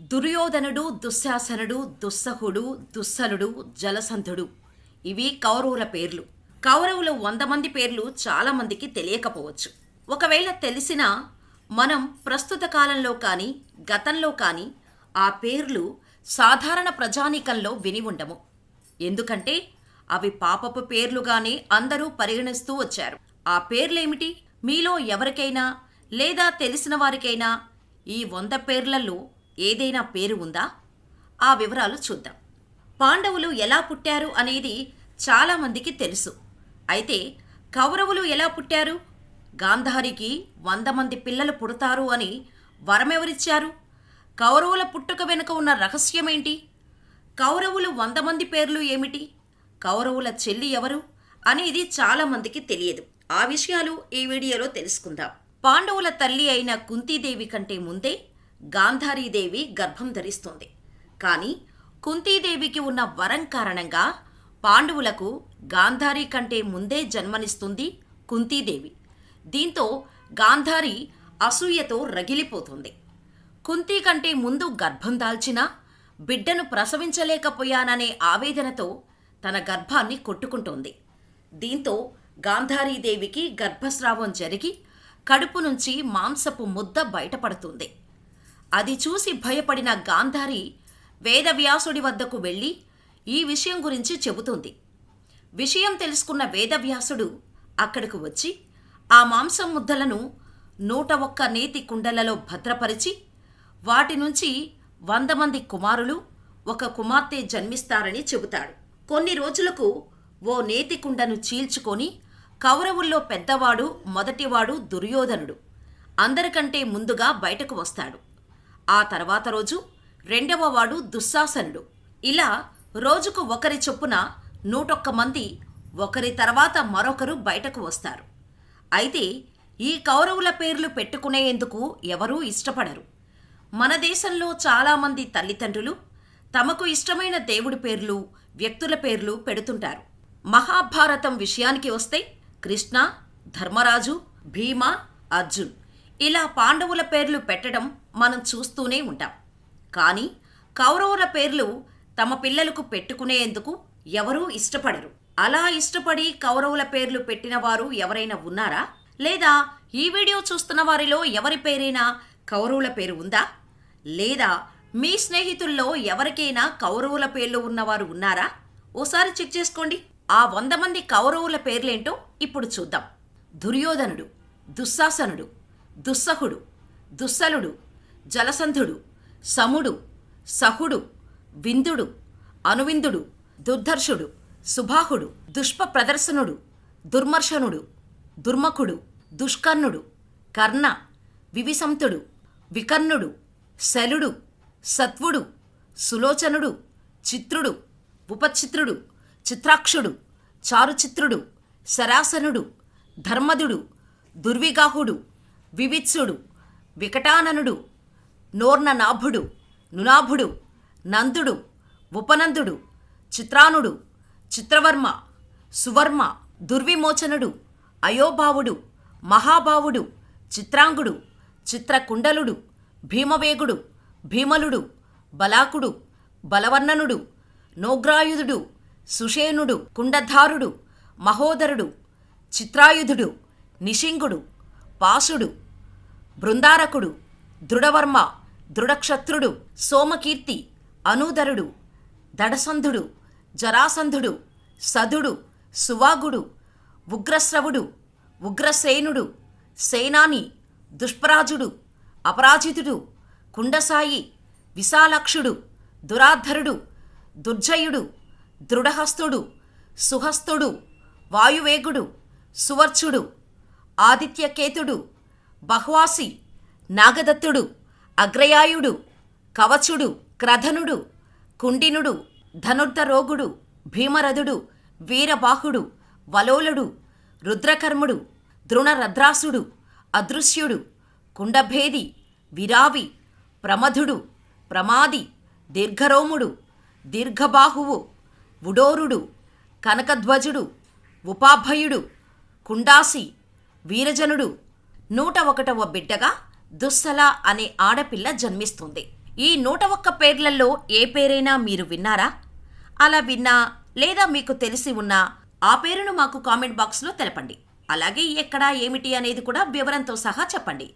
దుర్యోధనుడు దుశ్శాసనుడు దుస్సహుడు దుస్సలుడు జలసంధుడు. ఇవి కౌరవుల పేర్లు. కౌరవులు వంద మంది పేర్లు చాలామందికి తెలియకపోవచ్చు. ఒకవేళ తెలిసినా మనం ప్రస్తుత కాలంలో కానీ గతంలో కానీ ఆ పేర్లు సాధారణ ప్రజానీకంలో విని ఉండము. ఎందుకంటే అవి పాపపు పేర్లుగానే అందరూ పరిగణిస్తూ వచ్చారు. ఆ పేర్లేమిటి? మీలో ఎవరికైనా లేదా తెలిసిన వారికైనా ఈ వంద పేర్లలో ఏదైనా పేరు ఉందా? ఆ వివరాలు చూద్దాం. పాండవులు ఎలా పుట్టారు అనేది చాలామందికి తెలుసు. అయితే కౌరవులు ఎలా పుట్టారు? గాంధారికి వంద మంది పిల్లలు పుడతారు అని వరమెవరిచ్చారు? కౌరవుల పుట్టుక వెనుక ఉన్న రహస్యమేంటి? కౌరవులు వంద మంది పేర్లు ఏమిటి? కౌరవుల చెల్లి ఎవరు? అనేది చాలామందికి తెలియదు. ఆ విషయాలు ఈ వీడియోలో తెలుసుకుందాం. పాండవుల తల్లి అయిన కుంతీదేవి కంటే ముందే గాంధారీదేవి గర్భం ధరిస్తుంది. కానీ కుంతీదేవికి ఉన్న వరం కారణంగా పాండవులకు గాంధారి కంటే ముందే జన్మనిస్తుంది కుంతీదేవి. దీంతో గాంధారి అసూయతో రగిలిపోతుంది. కుంతి కంటే ముందు గర్భం దాల్చినా బిడ్డను ప్రసవించలేకపోయాననే ఆవేదనతో తన గర్భాన్ని కొట్టుకుంటోంది. దీంతో గాంధారీదేవికి గర్భస్రావం జరిగి కడుపు నుంచి మాంసపు ముద్ద బయటపడుతుంది. అది చూసి భయపడిన గాంధారి వేదవ్యాసుడి వద్దకు వెళ్ళి ఈ విషయం గురించి చెబుతుంది. విషయం తెలుసుకున్న వేదవ్యాసుడు అక్కడకు వచ్చి ఆ మాంసం ముద్దలను నూట ఒక్క నేతి కుండలలో భద్రపరిచి వాటి నుంచి వంద మంది కుమారులు ఒక కుమార్తె జన్మిస్తారని చెబుతాడు. కొన్ని రోజులకు ఓ నేతి కుండను చీల్చుకొని కౌరవుల్లో పెద్దవాడు మొదటివాడు దుర్యోధనుడు. అందరికంటే ముందుగా బయటకు వస్తాడు. ఆ తర్వాత రోజు రెండవ వాడు దుశ్శాసనుడు ఇలా రోజుకు ఒకరి చొప్పున నూటొక్క మంది ఒకరి తర్వాత మరొకరు బయటకు వస్తారు. అయితే ఈ కౌరవుల పేర్లు పెట్టుకునేందుకు ఎవరూ ఇష్టపడరు. మన దేశంలో చాలామంది తల్లిదండ్రులు తమకు ఇష్టమైన దేవుడి పేర్లు వ్యక్తుల పేర్లు పెడుతుంటారు. మహాభారతం విషయానికి వస్తే కృష్ణ ధర్మరాజు భీమ అర్జున్ ఇలా పాండవుల పేర్లు పెట్టడం మనం చూస్తూనే ఉంటాం. కానీ కౌరవుల పేర్లు తమ పిల్లలకు పెట్టుకునేందుకు ఎవరూ ఇష్టపడరు. అలా ఇష్టపడి కౌరవుల పేర్లు పెట్టిన వారు ఎవరైనా ఉన్నారా? లేదా ఈ వీడియో చూస్తున్న వారిలో ఎవరి పేరైనా కౌరవుల పేరు ఉందా? లేదా మీ స్నేహితుల్లో ఎవరికైనా కౌరవుల పేర్లు ఉన్నవారు ఉన్నారా? ఓసారి చెక్ చేసుకోండి. ఆ వంద మంది కౌరవుల పేర్లేంటో ఇప్పుడు చూద్దాం. దుర్యోధనుడు దుశ్శాసనుడు దుస్సహుడు దుస్సలుడు జలసంధుడు సముడు సహుడు విందుడు అనువిందుడు దుర్ధర్షుడు సుబాహుడు దుష్ప ప్రదర్శనుడు దుర్మర్శనుడు దుర్మకుడు దుష్కర్ణుడు కర్ణ వివిసంతుడు వికర్ణుడు శలుడు సత్వుడు సులోచనుడు చిత్రుడు ఉపచిత్రుడు చిత్రాక్షుడు చారుచిత్రుడు శరాసనుడు ధర్మదుడు దుర్విగాహుడు వివిత్సుడు వికటాననుడు నోర్ననాభుడు నునాభుడు నందుడు ఉపనందుడు చిత్రానుడు చిత్రవర్మ సువర్మ దుర్విమోచనుడు అయోభావుడు మహాభావుడు చిత్రాంగుడు చిత్రకుండలుడు భీమవేగుడు భీమలుడు బలాకుడు బలవర్ణనుడు నోగ్రాయుధుడు సుషేనుడు కుండధారుడు మహోదరుడు చిత్రాయుధుడు నిషింగుడు పాసుడు బృందారకుడు దృఢవర్మ దృఢక్షత్రుడు సోమకీర్తి అనూదరుడు దడసంధుడు జరాసంధుడు సదుడు సువాగుడు ఉగ్రశ్రవుడు ఉగ్రసేనుడు సేనాని దుష్పరాజుడు అపరాజితుడు కుండసాయి విశాలక్షుడు దురాధరుడు దుర్జయుడు దృఢహస్తుడు సుహస్తుడు వాయువేగుడు సువర్చుడు ఆదిత్యకేతుడు బహ్వాసి నాగదత్తుడు అగ్రయాయుడు కవచుడు క్రధనుడు కుండినుడు ధనుర్ధరోగుడు భీమరథుడు వీరబాహుడు వలోలుడు రుద్రకర్ముడు ద్రుణరద్రాసుడు అదృశ్యుడు కుండభేది విరావి ప్రమధుడు ప్రమాది దీర్ఘరోముడు దీర్ఘబాహువు ఉడోరుడు కనకధ్వజుడు ఉపాభయుడు కుండాసి వీరజనుడు నూట ఒకటవ బిడ్డగా దుస్సల అనే ఆడపిల్ల జన్మిస్తుంది. ఈ నూట ఒక్క పేర్లలో ఏ పేరైనా మీరు విన్నారా? అలా విన్నా లేదా మీకు తెలిసి ఉన్నా ఆ పేరును మాకు కామెంట్ బాక్స్లో తెలపండి. అలాగే ఎక్కడ ఏమిటి అనేది కూడా వివరంతో సహా చెప్పండి.